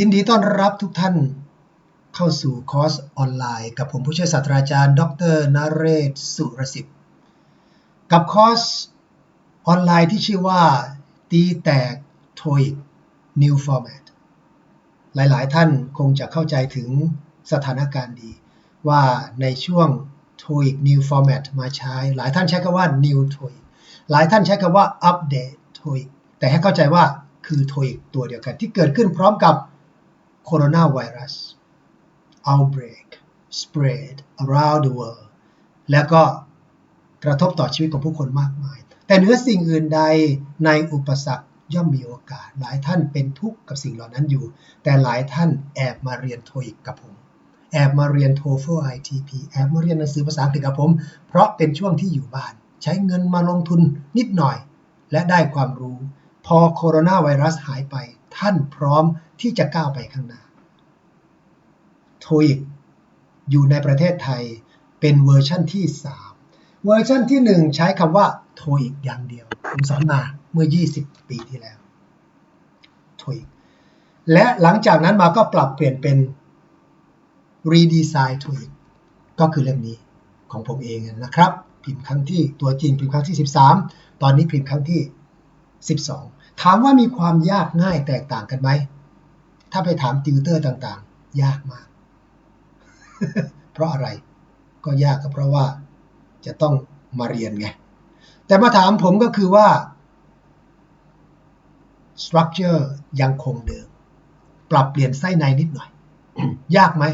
ยินดีต้อนรับทุกท่านเข้าสู่คอร์สออนไลน์กับผมผู้ช่วยศาสตราจารย์ ดรนเรศสุรสิทธิ์กับคอร์สออนไลน์ที่ชื่อว่า ตีแตก TOEIC New Format หลายๆ ท่านคงจะเข้าใจถึงสถานการณ์ดี ว่าในช่วง TOEIC New Format มาใช้ หลายท่านใช้คำว่า New TOEIC หลายท่านใช้คำว่า Update TOEIC แต่ให้เข้าใจว่าคือ TOEIC ตัวเดียวกันที่เกิดขึ้นพร้อมกับ โคโรนาไวรัส outbreak spread around the world แล้วก็กระทบต่อชีวิตของผู้คนมากมาย แต่เหนือสิ่งอื่นใดในอุปสรรคย่อมมีโอกาส หลายท่านเป็นทุกข์กับสิ่งเหล่านั้นอยู่ แต่หลายท่านแอบมาเรียนโทอีกกับผม แอบมาเรียน TOEFL ITP แอบมาเรียนหนังสือภาษาอังกฤษกับผม เพราะเป็นช่วงที่อยู่บ้าน ใช้เงินมาลงทุนนิดหน่อย และได้ความรู้ พอโคโรนาไวรัสหายไป ท่านพร้อม ที่จะก้าวไปข้างหน้าโทอีกอยู่ในประเทศไทยเป็นเวอร์ชั่นที่ 3 เวอร์ชั่นที่ 1 ใช้คำว่าโทอีกอย่างเดียว ผมสอนมาเมื่อ 20 ปีที่แล้วโทอีกและหลังจากนั้นมาก็ปรับเปลี่ยนเป็น redesign โทอีกก็คือเล่มนี้ของผมเองนะครับ พิมพ์ครั้งที่ตัวจริงพิมพ์ครั้งที่ 13 ตอนนี้พิมพ์ครั้งที่ 12 ถามว่ามีความยากง่ายแตกต่างกันไหม ถ้าไปถามติวเตอร์ต่างๆ ยากมาก เพราะอะไร ก็ยากก็เพราะว่าจะต้องมาเรียนไง แต่มาถามผมก็คือว่า structure ยังคงเดิม ปรับเปลี่ยนไส้ในนิดหน่อย ยากไหม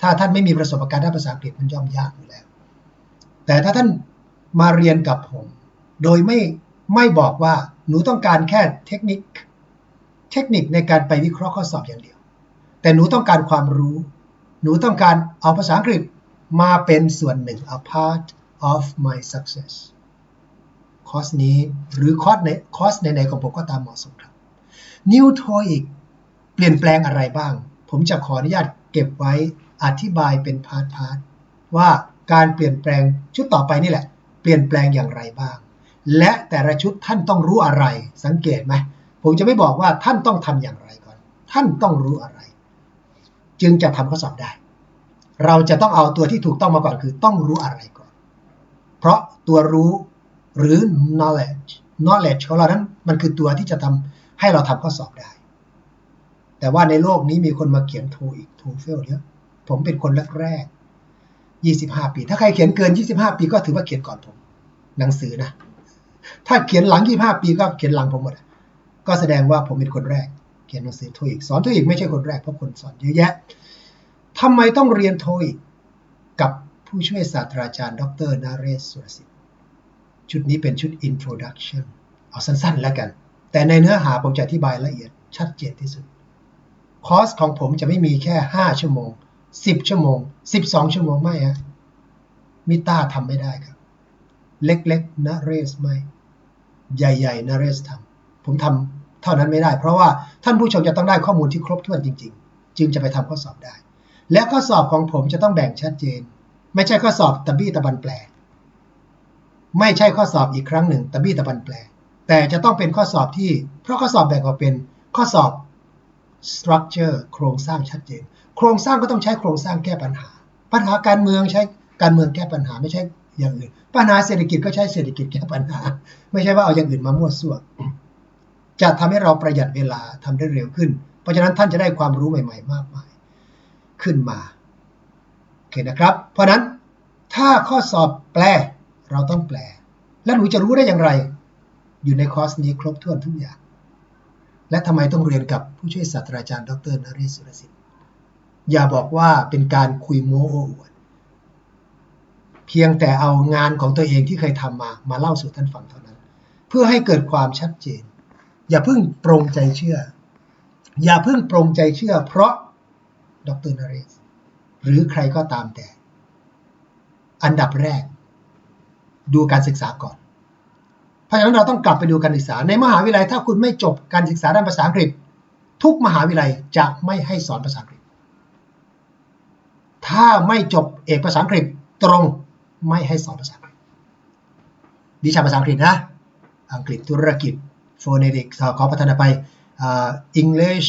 ถ้าท่านไม่มีประสบการณ์ด้านภาษาอังกฤษมันย่อมยากอยู่แล้ว แต่ถ้าท่านมาเรียนกับผม โดยไม่ไม่บอกว่าหนูต้องการแค่เทคนิค เทคนิคในการไปวิเคราะห์ข้อสอบอย่างเดียว แต่หนูต้องการความรู้ หนูต้องการเอาภาษาอังกฤษมาเป็นส่วนหนึ่ง a part of my success คอร์สนี้หรือคอร์สในคอร์สในๆของผมก็ตามเหมาะสมครับ New TOEIC เปลี่ยนแปลงอะไรบ้าง ผมจะขออนุญาตเก็บไว้อธิบายเป็นพาร์ทพาร์ทว่าการเปลี่ยนแปลงชุดต่อไปนี่แหละ เปลี่ยนแปลงอย่างไรบ้าง และแต่ละชุดท่านต้องรู้อะไรสังเกตไหม ผมจะไม่บอกว่าท่านต้องทำอย่างไรก่อน ท่านต้องรู้อะไร จึงจะทำข้อสอบได้ เราจะต้องเอาตัวที่ถูกต้องมาก่อนคือต้องรู้อะไรก่อน เพราะตัวรู้หรือ knowledge knowledge ของเรานั้นมันคือตัวที่จะทำให้เราทำข้อสอบได้ แต่ว่าในโลกนี้มีคนมาเขียนโทอีกโทเฟลเยอะผมเป็นคนแรกๆ25 ปี ถ้าใครเขียนเกิน 25 ปีก็ถือว่าเขียนก่อนผม หนังสือนะ ถ้าเขียนหลัง 25 ปีก็เขียนหลังผมหมด ก็แสดงว่าผมเป็นคนแรกเขียนหนังสือโทอีก สอนโทอีกไม่ใช่คนแรกเพราะคนสอนเยอะแยะทำไมต้องเรียนโทอีกกับผู้ช่วยศาสตราจารย์ ดรนาเรศสุรสิทธิ์ชุดนี้เป็นชุด introduction เอาสั้นๆแล้วกัน แต่ในเนื้อหาผมจะอธิบายละเอียดชัดเจนที่สุด คอร์สของผมจะไม่มีแค่ 5 ชั่วโมง 10 ชั่วโมง 12 ชั่วโมงไม่ฮะมิต้าทำไม่ได้ครับ เล็กๆนะเรสไม่ ใหญ่ๆนะเรสทำ ผมทำเท่านั้นไม่ได้ เพราะว่าท่านผู้ชมจะต้องได้ข้อมูลที่ครบถ้วนจริง ๆ จึงจะไปทำข้อสอบได้ และข้อสอบของผมจะต้องแบ่งชัดเจน ไม่ใช่ข้อสอบตะบี้ตะบันแปล ไม่ใช่ข้อสอบอีกครั้งหนึ่งตะบี้ตะบันแปล แต่จะต้องเป็นข้อสอบที่ เพราะข้อสอบแบ่งออกเป็นข้อสอบ structure โครงสร้างชัดเจน โครงสร้างก็ต้องใช้โครงสร้างแก้ปัญหา ปัญหาการเมืองใช้การเมืองแก้ปัญหาไม่ใช่อย่างอื่น ปัญหาเศรษฐกิจก็ใช้เศรษฐกิจแก้ปัญหา ไม่ใช่ว่าเอาอย่างอื่นมามั่วซั่ว จะทำให้เราประหยัดเวลาทำได้เร็วขึ้น เพราะฉะนั้นท่านจะได้ความรู้ใหม่ ๆ มากมาย ขึ้นมาโอเคนะครับ เพราะนั้นถ้าข้อสอบแปลเราต้องแปล แล้วหนูจะรู้ได้อย่างไร อยู่ในคอร์สนี้ครบถ้วนทุกอย่าง และทำไมต้องเรียนกับผู้ช่วยศาสตราจารย์ ดรนเรศสุรสิทธิ์อย่าบอกว่าเป็นการคุยโม้โอ้อวดเพียงแต่เอางานของตัวเองที่เคยทำมามาเล่าสู่ท่านฟังเท่านั้น เพื่อให้เกิดความชัดเจน อย่าเพิ่งปรงใจเชื่อ อย่าเพิ่งปรงใจเชื่อ เพราะดรนเรศหรือใครก็ตามแต่ อันดับแรก ดูการศึกษาก่อน เพราะฉะนั้นเราต้องกลับไปดูการศึกษา ในมหาวิทยาลัยถ้าคุณไม่จบการศึกษาด้านภาษาอังกฤษ ทุกมหาวิทยาลัยจะไม่ให้สอนภาษาอังกฤษ ถ้าไม่จบเอกภาษาอังกฤษตรงไม่ให้สอนภาษาอังกฤษวิชาภาษาอังกฤษนะ อังกฤษธุรกิจ โฟเนติกขอพัฒนาไป English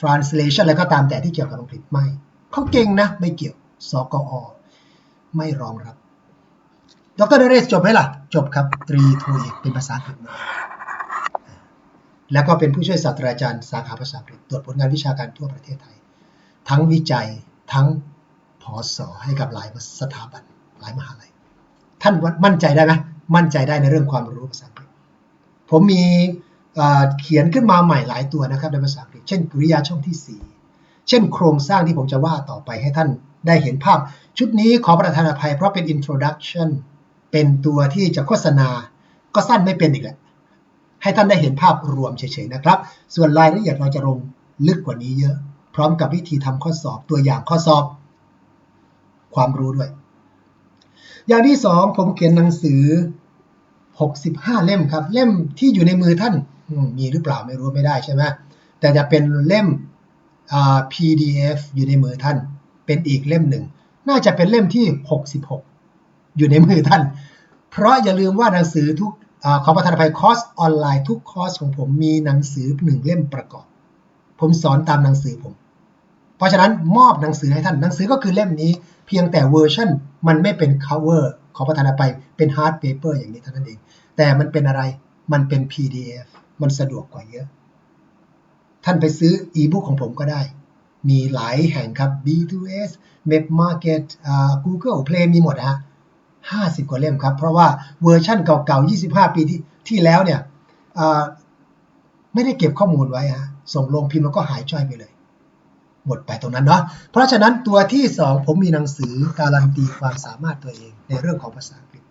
translation อะไรก็ตามแต่ที่เกี่ยวกับอังกฤษไม่เขาเก่งนะ ไม่เกี่ยวสกอ ไม่รองรับดรนเรศจบไหมล่ะ จบครับ ตรีโทเอกเป็นภาษาอังกฤษมาแล้วก็เป็นผู้ช่วยศาสตราจารย์สาขาภาษาอังกฤษตรวจผลงานวิชาการทั่วประเทศไทย ทั้งวิจัยทั้งผอสอให้กับหลายสถาบันหลายมหาลัย ท่านมั่นใจได้ไหมมั่นใจได้ในเรื่องความรู้ภาษา ผมมีเขียนขึ้นมาใหม่หลายตัวนะครับในภาษาอังกฤษ เช่นกริยาช่องที่ 4 เช่นโครงสร้างที่ผมจะว่าต่อไปให้ท่านได้เห็นภาพ ชุดนี้ขอประทานอภัยเพราะเป็น introduction เป็นตัวที่จะโฆษณา ก็สั้นไม่เป็นอีกแหละ ให้ท่านได้เห็นภาพรวมเฉยๆนะครับ ส่วนรายละเอียดเราจะลงลึกกว่านี้เยอะ พร้อมกับวิธีทำข้อสอบตัวอย่างข้อสอบ ความรู้ด้วย อย่างที่สองผมเขียนหนังสือ 65 เล่มครับ เล่มที่อยู่ในมือท่านมีหรือเปล่าไม่รู้ไม่ได้ใช่ไหมแต่จะเป็นเล่ม PDF อยู่ในมือท่าน เป็นอีกเล่มหนึ่ง น่าจะเป็นเล่มที่ 66 อยู่ในมือท่าน เพราะอย่าลืมว่าหนังสือทุกอขอประทานภัยคอร์สออนไลน์ทุกคอร์สของผมมีหนังสือหนึ่งเล่มประกอบ ผมสอนตามหนังสือผม เพราะฉะนั้นมอบหนังสือให้ท่านหนังสือก็คือเล่มนี้ เพียงแต่เวอร์ชันมันไม่เป็น cover อประทานอภัยเป็น hard paper อย่างนี้เท่านั้นเอง แต่มันเป็นอะไรมันเป็น PDF มันสะดวกกว่าเยอะ ท่านไปซื้ออีบุ๊กของผมก็ได้ มีหลายแห่งครับ B2S Map Market Google Play มีหมดฮะ50 กว่าเล่มครับ เพราะว่าเวอร์ชั่นเก่าๆ 25 ปีที่ที่แล้วเนี่ยไม่ได้เก็บข้อมูลไว้ฮะส่งลงพิมพ์แล้วก็หายจ้อยไปเลย หมดไปตรงนั้นเนาะเพราะฉะนั้นตัวที่ 2 ผมมีหนังสือการันตีความสามารถตัวเองในเรื่องของภาษาอังกฤษ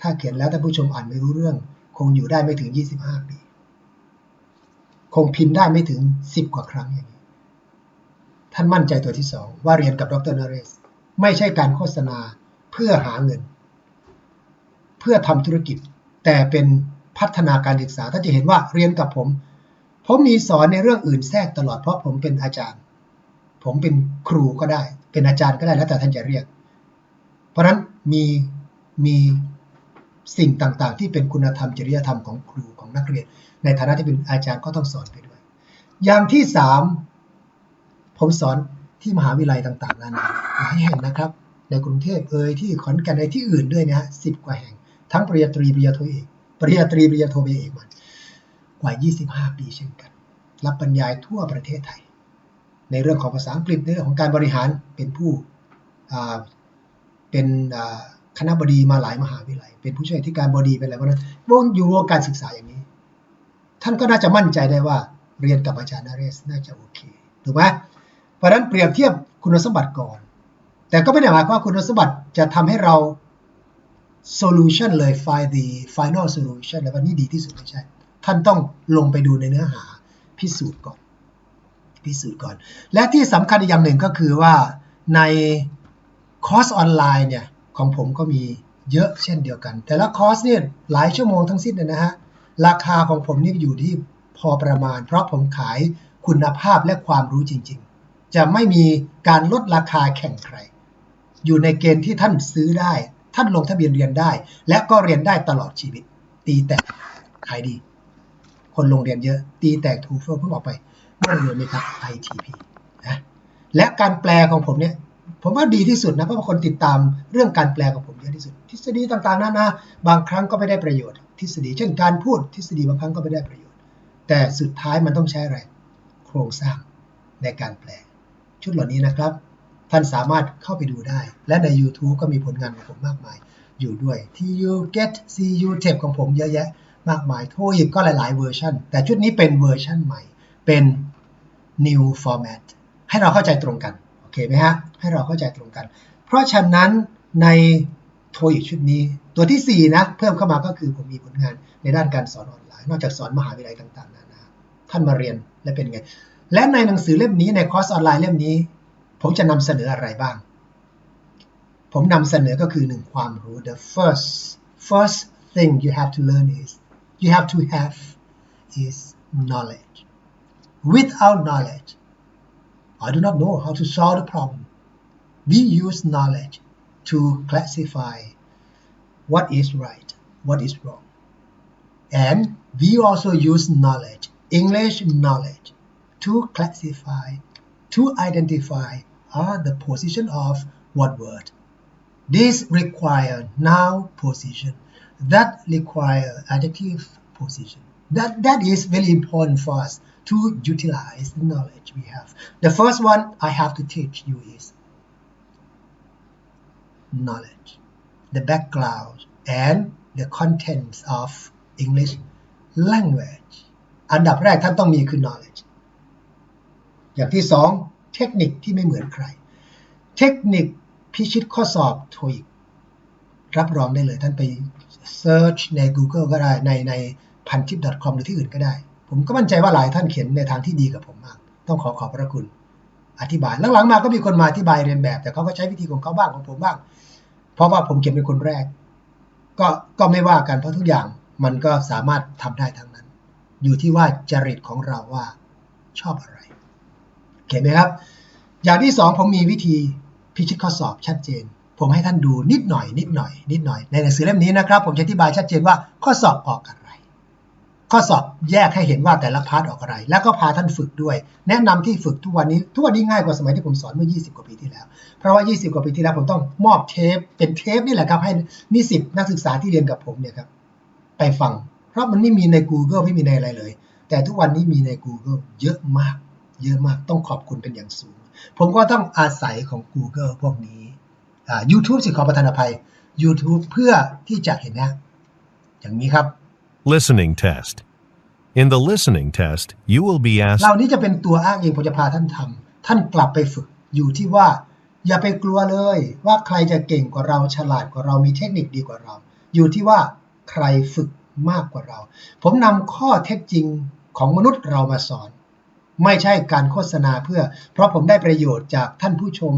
ถ้าเขียนแล้วท่านผู้ชมอ่านไม่รู้เรื่อง คงอยู่ได้ไม่ถึง 25 ปี คงพิมพ์ได้ไม่ถึงสิบกว่าครั้งอย่างนี้ ท่านมั่นใจตัวที่สองว่าเรียนกับดรนเรศไม่ใช่การโฆษณาเพื่อหาเงิน เพื่อทำธุรกิจ แต่เป็นพัฒนาการศึกษาท่านจะเห็นว่าเรียนกับผม ผมมีสอนในเรื่องอื่นแทรกตลอดเพราะผมเป็นอาจารย์ ผมเป็นครูก็ได้ เป็นอาจารย์ก็ได้แล้วแต่ท่านจะเรียก เพราะนั้นมีมีสิ่งต่างๆ ที่เป็นคุณธรรมจริยธรรมของครูของนักเรียน ในฐานะที่เป็นอาจารย์ก็ต้องสอนไปด้วย อย่างที่สามผมสอนที่มหาวิทยาลัยต่างๆนานาหลายแห่งนะครับ ในกรุงเทพเอ่ยที่ขอนแก่นในที่อื่นด้วยนะฮะสิบกว่าแห่ง ทั้งปริญญาตรีปริญญาโทเอกปริญญาตรีปริญญาโทปริญญาเอกมันกว่า 25 ปีเช่นกัน รับบรรยายทั่วประเทศไทย ในเรื่องของภาษาอังกฤษในเรื่องของการบริหารเป็นผู้เป็นคณะบดีมาหลายมหาวิทยาลัย เป็นผู้ช่วยที่การบดีเป็นอะไรพวกนั้นวงอยู่วงการศึกษาอย่างนี้ ท่านก็น่าจะมั่นใจได้ว่าเรียนกับอาจารย์นาเรศน่าจะโอเคถูกไหมเพราะนั้นเปรียบเทียบคุณสมบัติก่อน แต่ก็ไม่ได้หมายความว่าคุณสมบัติจะทำให้เรา solution เลย find the final solution แล้วว่านี่ดีที่สุดไม่ใช่ ท่านต้องลงไปดูในเนื้อหาพิสูจน์ก่อน พิสูจน์ก่อน และที่สำคัญอีกอย่างหนึ่งก็คือว่าในคอร์สออนไลน์เนี่ยของผมก็มีเยอะเช่นเดียวกัน แต่ละคอร์สเนี่ยหลายชั่วโมงทั้งสิ้นนะฮะราคาของผมนี่อยู่ที่พอประมาณ เพราะผมขายคุณภาพและความรู้จริง ๆ จะไม่มีการลดราคาแข่งใคร อยู่ในเกณฑ์ที่ท่านซื้อได้ ท่านลงทะเบียนเรียนได้ และก็เรียนได้ตลอดชีวิต ตีแตกขายดี คนลงเรียนเยอะ ตีแตกทูเฟอร์เพิ่งออกไป เมื่อเดือนนี้ครับ ITP นะและการแปลของผมเนี่ยผมว่าดีที่สุดนะเพราะคนติดตามเรื่องการแปลของผมเยอะที่สุด ทฤษฎีต่างๆนั้นนะบางครั้งก็ไม่ได้ประโยชน์ ทฤษฎีเช่นการพูดทฤษฎีบางครั้งก็ไม่ได้ประโยชน์ แต่สุดท้ายมันต้องใช้อะไร โครงสร้างในการแปล ชุดเหล่านี้นะครับ ท่านสามารถเข้าไปดูได้ และใน YouTube ก็มีผลงานของผมมากมาย อยู่ด้วย TU Get CU Tape ของผมเยอะแยะ มากมายโทอีกก็หลายๆเวอร์ชันแต่ชุดนี้เป็นเวอร์ชันใหม่เป็น new format ให้เราเข้าใจตรงกัน โอเคไหมฮะ ให้เราเข้าใจตรงกัน เพราะฉะนั้นในโทอีกชุดนี้ ตัวที่ 4 นะ เพิ่มเข้ามาก็คือผมมีผลงานในด้านการสอนออนไลน์ นอกจากสอนมหาวิทยาลัยต่าง ๆ นานาท่านมาเรียนและเป็นไง และในหนังสือเล่มนี้ในคอร์สออนไลน์เล่มนี้ ผมจะนำเสนออะไรบ้าง ผมนำเสนอก็คือหนึ่งความรู้ the first first thing you have to learn is you have to have is knowledge without knowledge. I do not know how to solve the problem. We use knowledge to classify what is right, what is wrong. And we also use knowledge, English knowledge, to classify to identify are the position of what word. This require noun position. That require adjective position. That that is very important for us to utilize the knowledge we have the first one i have to teach you is knowledge the background and the contents of English language อันดับแรกท่านต้องมีคือ knowledge อย่างที่สองเทคนิคที่ไม่เหมือนใคร เทคนิคพิชิตข้อสอบโทอีกรับรองได้เลยท่านไป search ใน Google ก็ได้ในในพันทิป .com หรือที่อื่นก็ได้ ผมก็มั่นใจว่าหลายท่านเขียนในทางที่ดีกับผมมาก ต้องขอขอบพระคุณ อธิบายหลังๆมาก็มีคนมาอธิบายเรียนแบบ แต่เขาก็ใช้วิธีของเขาบ้างของผมบ้าง เพราะว่าผมเขียนเป็นคนแรก ก็ก็ไม่ว่ากันเพราะทุกอย่างมันก็สามารถทำได้ทั้งนั้น อยู่ที่ว่าจริตของเราว่าชอบอะไรเห็นไหมครับ อย่างที่สองผมมีวิธีพิชิตข้อสอบชัดเจน ผมให้ท่านดูนิดหน่อย นิดหน่อย นิดหน่อย ในหนังสือเล่มนี้นะครับ ผมจะอธิบายชัดเจนว่าข้อสอบออกอะไร ข้อสอบแยกให้เห็นว่าแต่ละพาร์ทออกอะไร แล้วก็พาท่านฝึกด้วย แนะนำที่ฝึกทุกวันนี้ทุกวันนี้ง่ายกว่าสมัยที่ผมสอนเมื่อ 20 กว่าปีที่แล้ว เพราะว่า 20 กว่าปีที่แล้วผมต้องมอบเทป เป็นเทปนี่แหละครับให้นิสิตนักศึกษาที่เรียนกับผมเนี่ยครับไปฟัง เพราะมันไม่มีใน Google ไม่มีในอะไรเลย แต่ทุกวันนี้มีใน Google เยอะมาก เยอะมากต้องขอบคุณเป็นอย่างสูง ผมก็ต้องอาศัยของ Google พวกนี้อ่า YouTube สิขอประทานอภัย YouTube เพื่อที่จะเห็นนะอย่างนี้ครับ Listening test. In the listening test, you will be asked ล่านี้จะเป็นตัวอ้างอิงผมจะพาท่านทำท่านกลับไปฝึกอยู่ที่ว่า อย่าไปกลัวเลย ว่าใครจะเก่งกว่าเราฉลาดกว่าเรามีเทคนิคดีกว่าเรา อยู่ที่ว่าใครฝึกมากกว่าเรา ผมนำข้อเท็จจริงของมนุษย์เรามาสอน ไม่ใช่การโฆษณาเพื่อ เพราะผมได้ประโยชน์จากท่านผู้ชม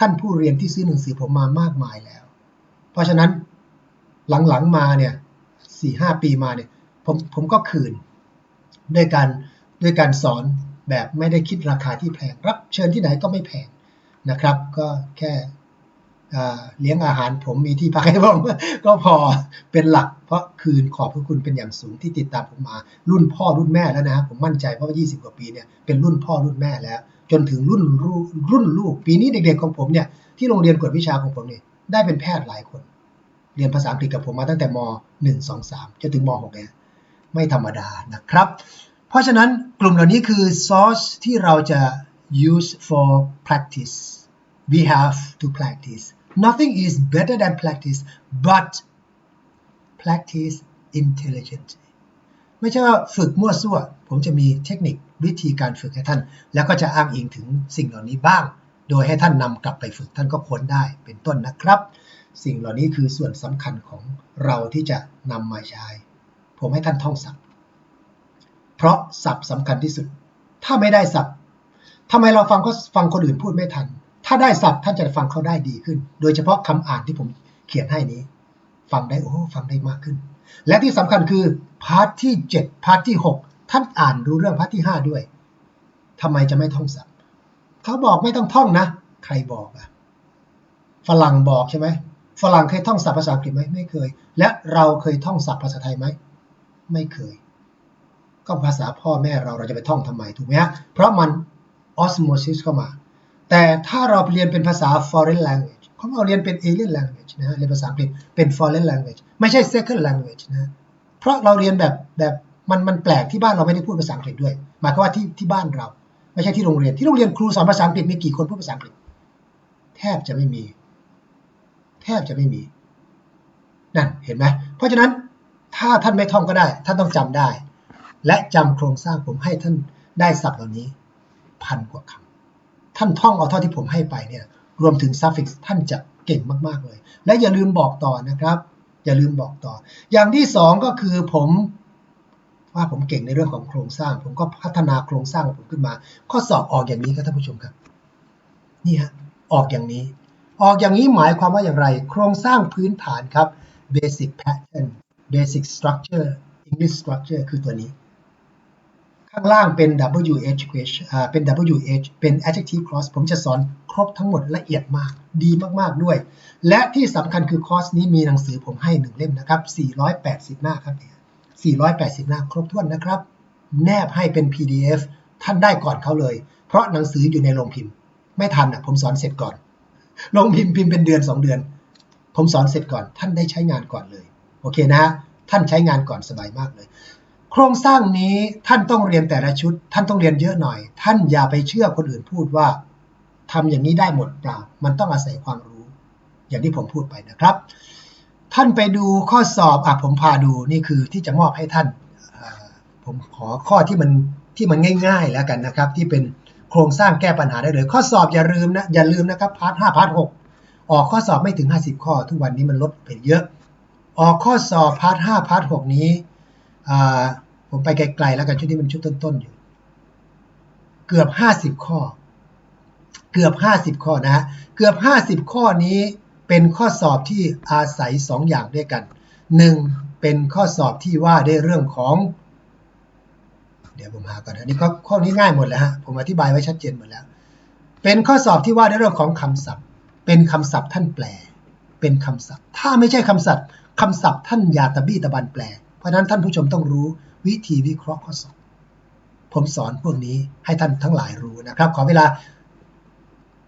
ท่านผู้เรียนที่ซื้อหนังสือผมมามากมายแล้ว เพราะฉะนั้นหลังๆมาเนี่ย สี่ห้าปีมาเนี่ยผมผมก็คืน ด้วยการด้วยการสอนแบบไม่ได้คิดราคาที่แพง รับเชิญที่ไหนก็ไม่แพงนะครับ ก็แค่เลี้ยงอาหารผมมีที่พักให้ผมก็พอเป็นหลัก เพราะคืนขอบพระคุณเป็นอย่างสูงที่ติดตามผมมา รุ่นพ่อรุ่นแม่แล้วนะผมมั่นใจเพราะว่า 20 กว่าปีเนี่ยเป็นรุ่นพ่อรุ่นแม่แล้ว จนถึงรุ่นรุ่นรุ่นลูก ปีนี้เด็กๆของผมเนี่ยที่โรงเรียนกวดวิชาของผมเนี่ยได้เป็นแพทย์หลายคน เรียนภาษาอังกฤษกับผมมาตั้งแต่ม .1 2 3จนถึงม .6 เนี่ยไม่ธรรมดานะครับ เพราะฉะนั้นกลุ่มเหล่านี้คือ source ที่เราจะ use for practice we have to practice nothing is better than practice but practice intelligently ไม่ใช่ว่าฝึกมั่วซั่ว ผมจะมีเทคนิควิธีการฝึกให้ท่าน แล้วก็จะอ้างอิงถึงสิ่งเหล่านี้บ้าง โดยให้ท่านนำกลับไปฝึกท่านก็ค้นได้เป็นต้นนะครับ สิ่งเหล่านี้คือส่วนสำคัญของเราที่จะนำมาใช้ ผมให้ท่านท่องศัพท์ เพราะศัพท์สำคัญที่สุด ถ้าไม่ได้ศัพท์ทำไมเราฟังก็ฟังคนอื่นพูดไม่ทัน ถ้าได้ศัพท์ท่านจะฟังเขาได้ดีขึ้น โดยเฉพาะคำอ่านที่ผมเขียนให้นี้ ฟังได้โอ้ฟังได้มากขึ้น และที่สำคัญคือพาร์ทที่ 7 พาร์ทที่ 6 ท่านอ่านรู้เรื่องพาร์ทที่ 5 ด้วยทำไมจะไม่ท่องศัพท์เขาบอกไม่ต้องท่องนะ ใครบอกอะฝรั่งบอกใช่ไหม ฝรั่งเคยท่องศัพท์ภาษาอังกฤษไหมไม่เคย และเราเคยท่องศัพท์ภาษาไทยไหมไม่เคย ก็ภาษาพ่อแม่เราเราจะไปท่องทำไมถูกไหมฮะเพราะมัน osmosis เข้ามา แต่ถ้าเราเรียนเป็นภาษา foreign language ของเราเรียนเป็น alien language นะฮะเรียนภาษาอังกฤษเป็น foreign language ไม่ใช่ second language นะเพราะเราเรียนแบบแบบมันมันแปลกที่บ้านเราไม่ได้พูดภาษาอังกฤษด้วย หมายความว่าที่ที่บ้านเรา ไม่ใช่ที่โรงเรียนที่โรงเรียนครูสอนภาษาอังกฤษมีกี่คนพูดภาษาอังกฤษ แทบจะไม่มี แทบจะไม่มีนั่นเห็นไหมเพราะฉะนั้นถ้าท่านไม่ท่องก็ได้ ท่านต้องจำได้ และจำโครงสร้างผมให้ท่านได้ศัพท์เหล่านี้ พันกว่าคำท่านท่องเอาเท่าที่ผมให้ไปเนี่ย รวมถึง suffix ท่านจะเก่งมากๆเลย และอย่าลืมบอกต่อนะครับ อย่าลืมบอกต่อ อย่างที่สองก็คือผมว่าผมเก่งในเรื่องของโครงสร้าง ผมก็พัฒนาโครงสร้างผมขึ้นมา ข้อสอบออกอย่างนี้ครับท่านผู้ชมครับ นี่ฮะออกอย่างนี้ ออกอย่างนี้หมายความว่าอย่างไร โครงสร้างพื้นฐานครับ basic pattern basic structure English structure คือตัวนี้ ข้างล่างเป็น WH เป็น WH เป็น adjective clause ผมจะสอนครบทั้งหมดละเอียดมาก ดีมากๆด้วย และที่สำคัญคือคอร์สนี้มีหนังสือผมให้หนึ่งเล่มนะครับ 480 หน้าครับเนี่ย480 หน้าครบถ้วนนะครับ แนบให้เป็น PDF ท่านได้ก่อนเขาเลย เพราะหนังสืออยู่ในโรงพิมพ์ ไม่ทันอะผมสอนเสร็จก่อน โรงพิมพ์พิมพ์เป็นเดือนสองเดือน ผมสอนเสร็จก่อน ท่านได้ใช้งานก่อนเลย โอเคนะ ท่านใช้งานก่อนสบายมากเลย โครงสร้างนี้ท่านต้องเรียนแต่ละชุด ท่านต้องเรียนเยอะหน่อย ท่านอย่าไปเชื่อคนอื่นพูดว่าทำอย่างนี้ได้หมดเปล่า มันต้องอาศัยความรู้ อย่างที่ผมพูดไปนะครับ ท่านไปดูข้อสอบอะผมพาดูนี่คือที่จะมอบให้ท่านผมขอข้อที่มันที่มันง่าย ๆ แล้วกันนะครับ ที่เป็น โครงสร้างแก้ปัญหาได้เลย ข้อสอบอย่าลืมนะอย่าลืมนะครับพาร์ทห้าพาร์ทหกออกข้อสอบไม่ถึง 50 ข้อ ทุกวันนี้มันลดไปเยอะ ออกข้อสอบพาร์ทห้าพาร์ทหกนี้ผมไปไกลๆแล้วกันชุดนี้มันชุดต้นๆอยู่ เกือบ 50 ข้อ เกือบ 50 ข้อนะฮะเกือบ 50 ข้อนี้เป็นข้อสอบที่อาศัย 2 อย่างด้วยกัน 1. เป็นข้อสอบที่ว่าด้วยเรื่องของ ดี๋ยวผมหาก่อนอันนี้ข้อนี้ง่ายหมดแล้วฮะผมอธิบายไว้ชัดเจนหมดแล้ว เป็นข้อสอบที่ว่าด้วยเรื่องของคำศัพท์ เป็นคำศัพท์ท่านแปล เป็นคำศัพท์ ถ้าไม่ใช่คำศัพท์คำศัพท์ท่านยาตะบี้ตะบันแปล เพราะนั้นท่านผู้ชมต้องรู้วิธีวิเคราะห์ข้อสอบ ผมสอนพวกนี้ให้ท่านทั้งหลายรู้นะครับ ขอเวลา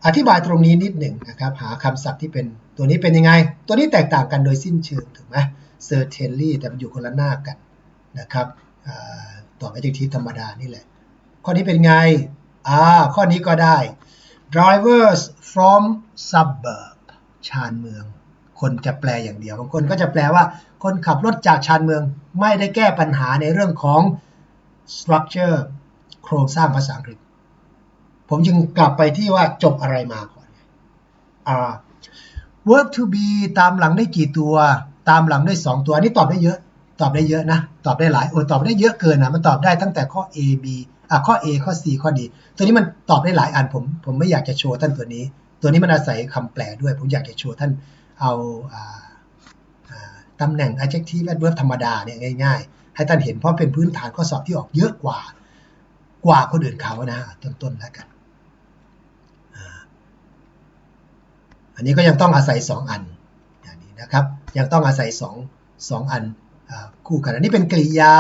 อธิบายตรงนี้นิดหนึ่งนะครับ หาคำศัพท์ที่เป็นตัวนี้เป็นยังไง ตัวนี้แตกต่างกันโดยสิ้นเชิงถูกไหม certainly แต่มันอยู่คนละหน้ากันนะครับ ต่อ adjective ธรรมดานี่แหละ ข้อนี้เป็นไง อ่า ข้อนี้ก็ได้ drivers from suburb ชานเมือง คนจะแปลอย่างเดียว บางคนก็จะแปลว่าคนขับรถจากชานเมือง ไม่ได้แก้ปัญหาในเรื่องของ structure โครงสร้างภาษาอังกฤษ ผมจึงกลับไปที่ว่าจบอะไรมาก่อนอ่า verb to be ตามหลังได้กี่ตัว ตามหลังได้ 2 ตัว นี่ตอบได้เยอะ ตอบได้เยอะนะ ตอบได้หลายโอ้ตอบได้เยอะเกินนะมันตอบได้ตั้งแต่ข้อ A B อะข้อ A ข้อ C ข้อ D ตัวนี้มันตอบได้หลายอันผมผมไม่อยากจะโชว์ท่านตัวนี้ ตัวนี้มันอาศัยคำแปลด้วย ผมอยากจะโชว์ท่านเอาตำแหน่ง adjective adverb ธรรมดาเนี่ยง่ายๆ ให้ท่านเห็นเพราะเป็นพื้นฐานข้อสอบที่ออกเยอะกว่ากว่าคนอื่นเขานะต้นๆแล้วกันอันนี้ก็ยังต้องอาศัย 2 อันอย่างนี้นะครับ ยังต้องอาศัย2 2อัน คู่กันอันนี้เป็นกริยา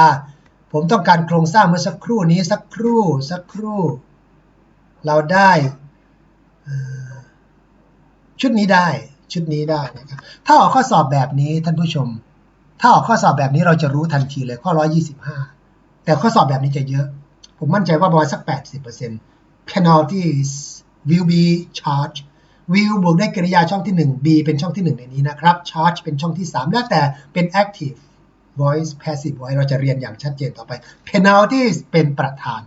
ผมต้องการโครงสร้างเมื่อสักครู่นี้สักครู่สักครู่ เราได้ชุดนี้ได้ชุดนี้ได้นะครับถ้าออกข้อสอบแบบนี้ท่านผู้ชม ถ้าออกข้อสอบแบบนี้เราจะรู้ทันทีเลยข้อ 125 แต่ข้อสอบแบบนี้จะเยอะ ผมมั่นใจว่าประมาณสัก 80% penalties will be charged will บวกด้วยกริยาช่องที่ 1 b เป็นช่องที่ 1 ในนี้นะครับ charge เป็นช่องที่ 3 แล้วแต่เป็น active voice passive voice เราจะเรียนอย่างชัดเจนต่อไป penalties เป็นประธาน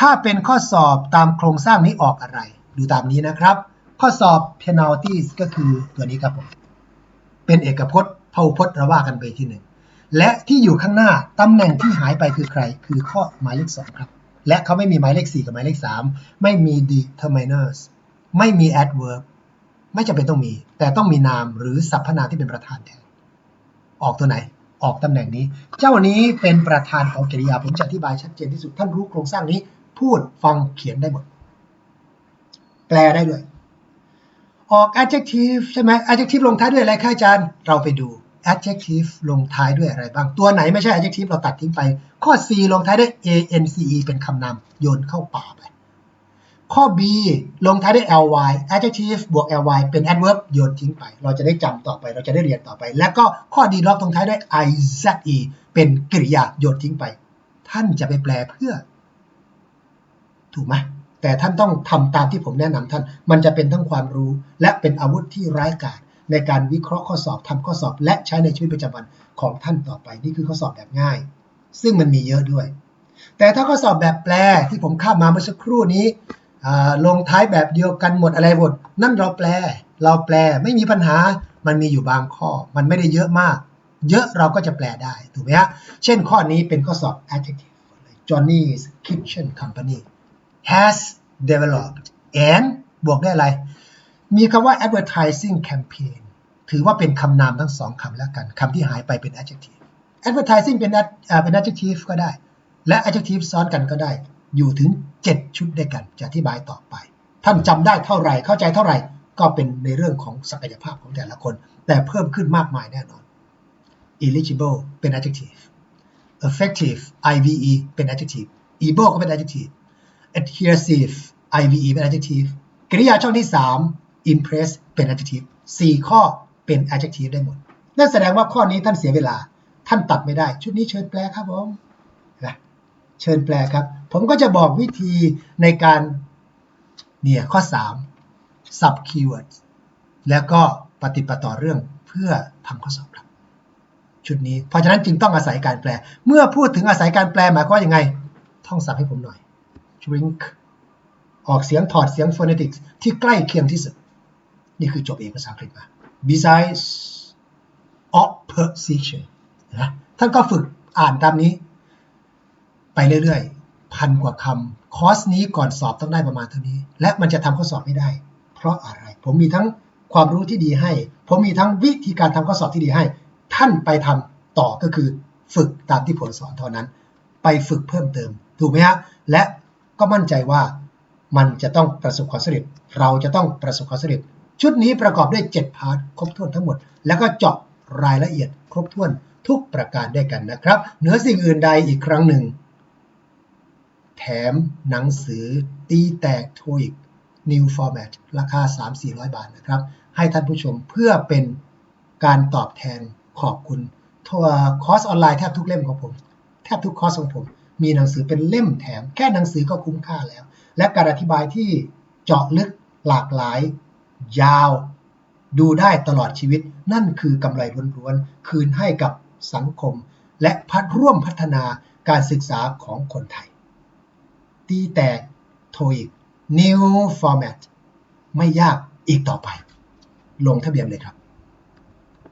ถ้าเป็นข้อสอบตามโครงสร้างนี้ออกอะไร ดูตามนี้นะครับ ข้อสอบ penalties ก็คือตัวนี้ครับผม เป็นเอกพจน์พหุพจน์เราว่ากันไปที่หนึ่ง และที่อยู่ข้างหน้าตำแหน่งที่หายไปคือใคร คือข้อหมายเลขสองครับ และเขาไม่มีหมายเลข4กับหมายเลข3ไม่มี determiners ไม่มี adverb ไม่จำเป็นต้องมี แต่ต้องมีนามหรือสรรพนามที่เป็นประธานแทน ออกตัวไหน ออกตำแหน่งนี้ เจ้านี้เป็นประธานของกริยาผมจะอธิบายชัดเจนที่สุดท่านรู้โครงสร้างนี้ พูดฟังเขียนได้หมด แปลได้ด้วย ออก adjective ใช่ไหม adjective ลงท้ายด้วยอะไรคะอาจารย์ เราไปดู adjective ลงท้ายด้วยอะไรบ้าง ตัวไหนไม่ใช่ adjective เราตัดทิ้งไป ข้อ C ลงท้ายด้วย ance เป็นคำนามโยนเข้าป่าไป ข้อ B ลงท้ายด้วย ly adjective บวก ly เป็น adverb โยนทิ้งไป เราจะได้จำต่อไป เราจะได้เรียนต่อไป แล้วก็ข้อ D ลงท้ายด้วย ize เป็นกริยาโยนทิ้งไป ท่านจะไปแปลเพื่อ ถูกไหมแต่ท่านต้องทำตามที่ผมแนะนำท่าน มันจะเป็นทั้งความรู้ และเป็นอาวุธที่ร้ายกาจในการวิเคราะห์ข้อสอบทำข้อสอบ และใช้ในชีวิตประจำวันของท่านต่อไป นี่คือข้อสอบแบบง่าย ซึ่งมันมีเยอะด้วย แต่ถ้าข้อสอบแบบแปลที่ผมข้ามมาเมื่อสักครู่นี้ ลงท้ายแบบเดียวกันหมดอะไรหมด นั่นเราแปล เราแปลไม่มีปัญหา มันมีอยู่บางข้อ มันไม่ได้เยอะมาก เยอะเราก็จะแปลได้ ถูกไหมฮะ เช่นข้อนี้เป็นข้อสอบ adjective Johnny's Kitchen Company has developed and บวกได้อะไร มีคำว่า advertising campaign ถือว่าเป็นคำนามทั้งสองคำแล้วกัน คำที่หายไปเป็น adjective advertising เป็นเป็น adjective ก็ได้ และ adjective ซ้อนกันก็ได้ อยู่ถึง 7 ชุดด้วยกัน จะอธิบายต่อไป ท่านจำได้เท่าไหร่เข้าใจเท่าไหร่ก็เป็นในเรื่องของศักยภาพของแต่ละคน แต่เพิ่มขึ้นมากมายแน่นอน eligible เป็น adjective effective ive เป็น adjective able ก็เป็น adjective adhesive IVE เป็น adjective กริยาช่องที่ 3 impress เป็น adjective 4 ข้อเป็น adjective ได้หมด นั่นแสดงว่าข้อนี้ท่านเสียเวลา ท่านตัดไม่ได้ ชุดนี้เชิญแปลครับผม เชิญแปลครับ ผมก็จะบอกวิธีในการเนี่ยข้อ 3 sub keywords แล้วก็ปฏิปต่อเรื่องเพื่อทำข้อสอบครับ ชุดนี้ เพราะฉะนั้นจึงต้องอาศัยการแปล เมื่อพูดถึงอาศัยการแปลหมายความว่ายังไง ท่องศัพท์ให้ผมหน่อย drink ออกเสียงถอดเสียง phonetics ที่ใกล้เคียงที่สุด นี่คือจบเอกภาษาอังกฤษมา besides opposition นะท่านก็ฝึกอ่านตามนี้ ไปเรื่อยๆ พันกว่าคำคอร์สนี้ก่อนสอบต้องได้ประมาณเท่านี้ และมันจะทำข้อสอบไม่ได้ เพราะอะไร ผมมีทั้งความรู้ที่ดีให้ ผมมีทั้งวิธีการทำข้อสอบที่ดีให้ ท่านไปทำต่อก็คือฝึกตามที่ผลสอนเท่านั้น ไปฝึกเพิ่มเติม ถูกไหมฮะ และก็มั่นใจว่ามันจะต้องประสบความสำเร็จ เราจะต้องประสบความสำเร็จ ชุดนี้ประกอบด้วย 7 พาร์ทครบถ้วนทั้งหมด แล้วก็เจาะรายละเอียดครบถ้วนทุกประการได้กันนะครับ เหนือสิ่งอื่นใดอีกครั้งหนึ่ง แถมหนังสือตีแตกโทอีก New Format ราคา 3-400 บาทนะครับ ให้ท่านผู้ชมเพื่อเป็นการตอบแทนขอบคุณทัวคอร์สออนไลน์แทบทุกเล่มของผม แทบทุกคอร์สของผม มีหนังสือเป็นเล่มแถม แค่หนังสือก็คุ้มค่าแล้ว และการอธิบายที่เจาะลึกหลากหลาย ยาว ดูได้ตลอดชีวิต นั่นคือกำไรล้วนๆ คืนให้กับสังคม และพัดร่วมพัฒนาการศึกษาของคนไทย ตีแตกโทอีก New Format ไม่ยากอีกต่อไป ลงทะเบียนเลยครับ